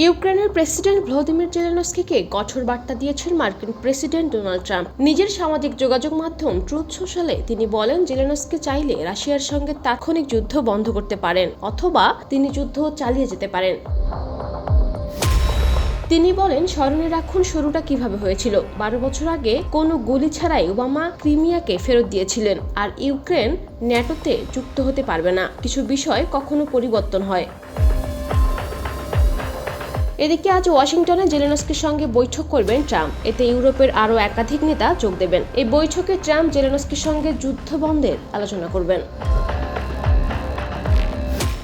ইউক্রেনের president Vladimir জেলেনস্কিকে কঠোর বার্তা দিয়েছেন মার্কিন প্রেসিডেন্ট ডোনাল্ড ট্রাম্প। নিজের সামাজিক যোগাযোগ মাধ্যম ট্রুথ সোশ্যালে তিনি বলেন, জেলেনস্কি চাইলে রাশিয়ার সঙ্গে তাৎক্ষণিক যুদ্ধ বন্ধ করতে পারেন, অথবা তিনি যুদ্ধ চালিয়ে যেতে পারেন। তিনি বলেন, স্মরণে রাখুন শুরুটা কীভাবে হয়েছিল। বারো বছর আগে কোনো গুলি ছাড়াই ওবামা ক্রিমিয়াকে ফেরত দিয়েছিলেন, আর ইউক্রেন ন্যাটোতে যুক্ত হতে পারবে না। কিছু বিষয় কখনো পরিবর্তন হয়। এদিকে আজ ওয়াশিংটনে জেলেনস্কির সঙ্গে বৈঠক করবেন ট্রাম্প। এতে ইউরোপের আরও একাধিক নেতা যোগ দেবেন। এই বৈঠকে ট্রাম্প জেলেনস্কির সঙ্গে যুদ্ধ বন্ধের আলোচনা করবেন।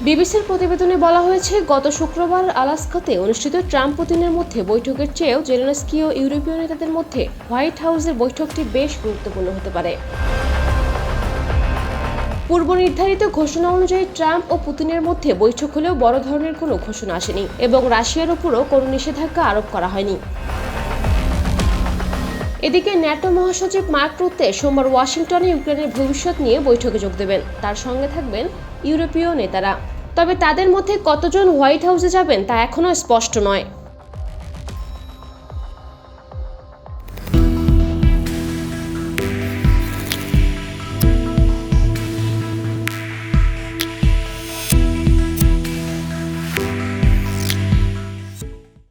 বিবিসির প্রতিবেদনে বলা হয়েছে, গত শুক্রবার আলাস্কাতে অনুষ্ঠিত ট্রাম্প পুতিনের মধ্যে বৈঠকের চেয়েও জেলেনস্কি ও ইউরোপীয় নেতাদের মধ্যে হোয়াইট হাউসের বৈঠকটি বেশ গুরুত্বপূর্ণ হতে পারে। পূর্ব নির্ধারিত ঘোষণা অনুযায়ী ট্রাম্প ও পুতিনের মধ্যে বৈঠক হলেও বড় ধরনের কোনো ঘোষণা আসেনি এবং রাশিয়ার উপরও কোনো নিষেধাজ্ঞা আরোপ করা হয়নি। এদিকে ন্যাটো মহাসচিব মার্ক রুতে সোমবার ওয়াশিংটনে ইউক্রেনের ভবিষ্যৎ নিয়ে বৈঠকে যোগ দেবেন। তার সঙ্গে থাকবেন ইউরোপীয় নেতারা। তবে তাদের মধ্যে কতজন হোয়াইট হাউসে যাবেন তা এখনও স্পষ্ট নয়।